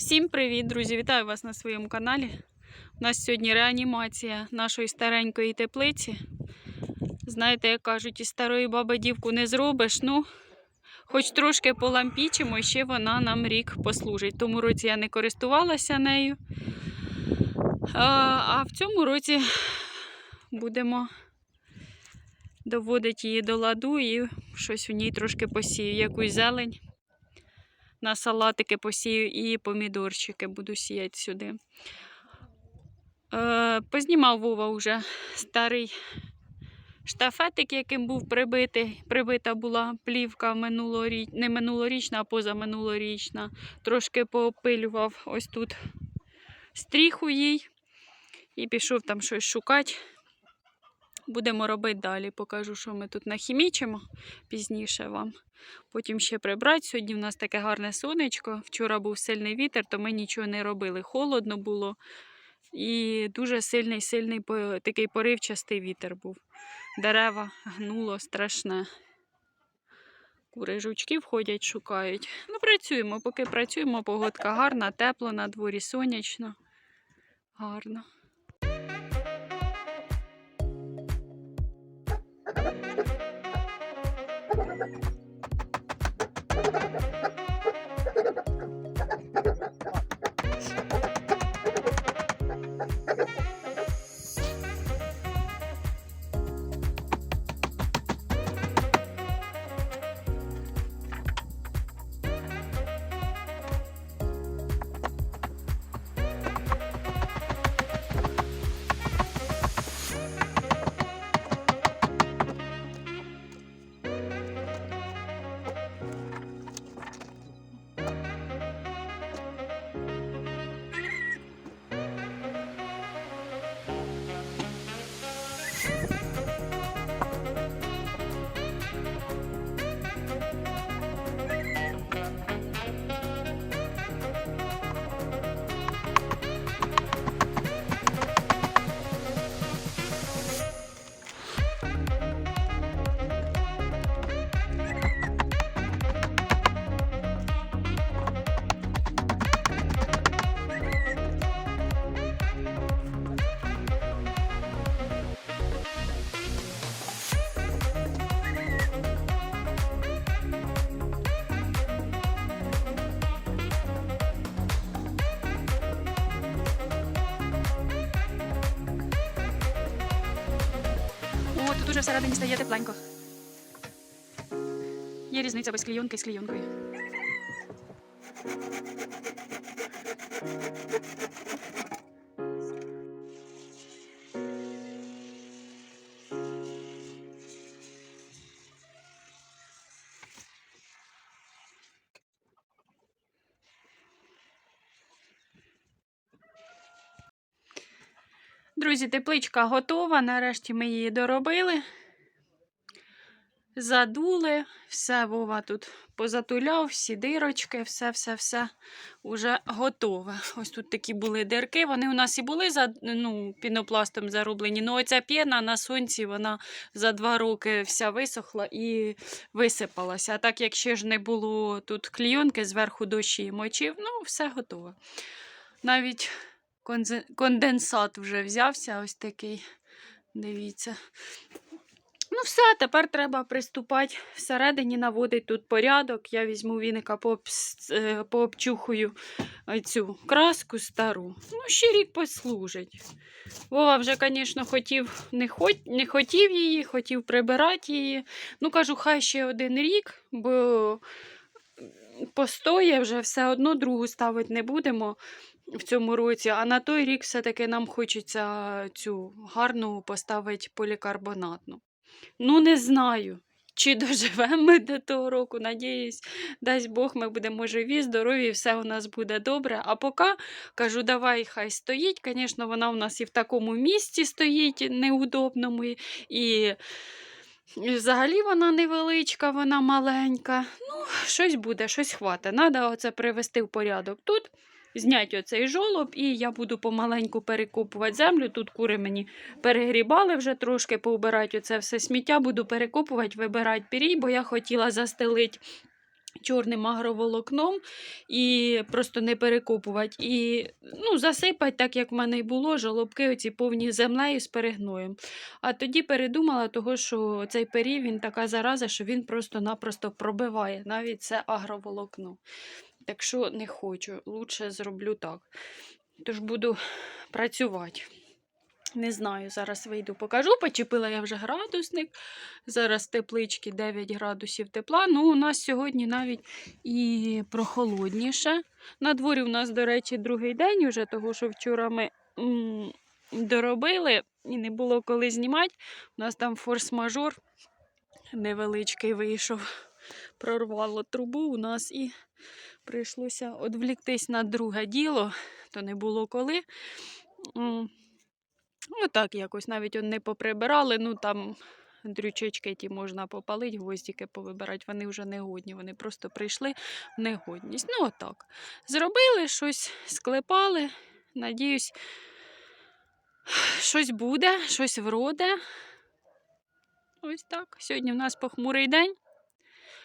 Всім привіт, друзі! Вітаю вас на своєму каналі. У нас сьогодні реанімація нашої старенької теплиці. Знаєте, як кажуть, із старої баби дівку не зробиш. Ну, хоч трошки полампічимо, і ще вона нам рік послужить. Тому році я не користувалася нею. А, а в цьому році будемо доводити її до ладу і щось у ній трошки посію, якусь зелень на салатики посію і помідорчики буду сіяти сюди. Е, познімав Вова вже старий штафетик, яким був прибитий. Прибита була плівка минулоріч... не минулорічна, а позаминулорічна. Трошки поопилював ось тут стріху їй і пішов там щось шукати. Будемо робити далі. Покажу, що ми тут нахімічимо пізніше вам. Потім ще прибрати. Сьогодні в нас таке гарне сонечко. Вчора був сильний вітер, то ми нічого не робили. Холодно було. І дуже сильний, сильний такий поривчастий вітер був. Дерева гнуло страшне. Кури жучків ходять, шукають. Ну, працюємо, поки працюємо, погодка гарна, тепло на дворі, сонячно. Гарно. なに? О, тут уже всередині стає тепленько. Є різниця без клійонки з клійонкою. Друзі, тепличка готова. Нарешті ми її доробили. Задули, все Вова тут позатуляв, всі дирочки, все-все-все вже готове. Ось тут такі були дирки. Вони у нас і були за, ну, пінопластом зароблені. Ну, оця п'єна на сонці, вона за два роки вся висохла і висипалася. А так як ще ж не було тут клійонки, зверху дощі мочив, ну, все готове. Навіть конденсат вже взявся, ось такий. Дивіться. Ну, все, тепер треба приступати всередині, наводити тут порядок. Я візьму віника, е, пообчухую е, цю краску стару. Ну, ще рік послужить. Вова вже, звісно, хотів, не, хот, не хотів її, хотів прибирати її. Ну, кажу, хай ще один рік, бо постоє вже все одно другу ставити не будемо в цьому році, а на той рік все-таки нам хочеться цю гарну поставити полікарбонатну. Ну, не знаю, чи доживемо ми до того року. Надіюсь, дасть Бог, ми будемо живі, здорові, все у нас буде добре. А поки кажу, давай хай стоїть. Звісно, вона у нас і в такому місці стоїть неудобному. і взагалі вона невеличка, вона маленька. Ну, щось буде, щось хватить. Треба оце привести в порядок тут. Зняти оцей жолоб, і я буду помаленьку перекопувати землю. Тут кури мені перегрібали вже трошки, поубирати оце все сміття, буду перекопувати, вибирати пірій, бо я хотіла застелити чорним агроволокном і просто не перекопувати. І ну, засипати, так як в мене й було, жолобки оці повні землею з перегноєм. А тоді передумала, того, що цей перів він така зараза, що він просто-напросто пробиває навіть це агроволокно. Так що не хочу, лучше зроблю так. Тож буду працювати. Не знаю, зараз вийду, покажу. Почепила я вже градусник. Зараз теплички 9 градусів тепла. Ну, у нас сьогодні навіть і прохолодніше. На дворі у нас, до речі, другий день уже, того що вчора ми м, доробили і не було коли знімати. У нас там форс-мажор невеличкий вийшов. Прорвало трубу у нас і прийшлося відвліктись на друге діло, то не було коли. Ну, так якось навіть не поприбирали, ну там дрючечки ті можна попалити, гвоздики повибирати, вони вже не годні, вони просто прийшли в негодність. Ну, отак. Зробили щось, склепали. Надіюсь, щось буде, щось вроде. Ось так. Сьогодні в нас похмурий день.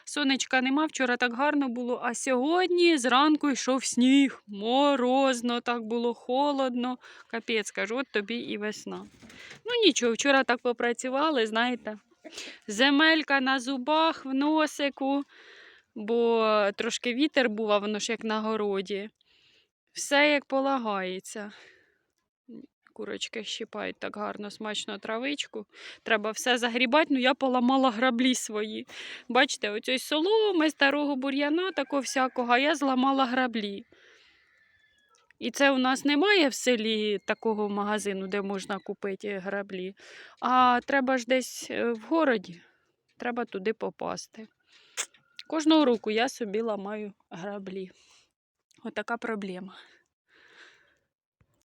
Сонечка нема, вчора так гарно було, а сьогодні зранку йшов сніг, морозно, так було холодно. Капець, кажу, от тобі і весна. Ну нічого, вчора так попрацювали, знаєте. Земелька на зубах, в носику, бо трошки вітер був, воно ж як на городі. Все як полагається. Курочки щипають так гарно, смачно травичку. Треба все загрібати, ну я поламала граблі свої. Бачите, оцей соломи, старого бур'яна, такого всякого, а я зламала граблі. І це у нас немає в селі такого магазину, де можна купити граблі. А треба ж десь е, в городі, треба туди попасти. Кожного року я собі ламаю граблі. Отака проблема.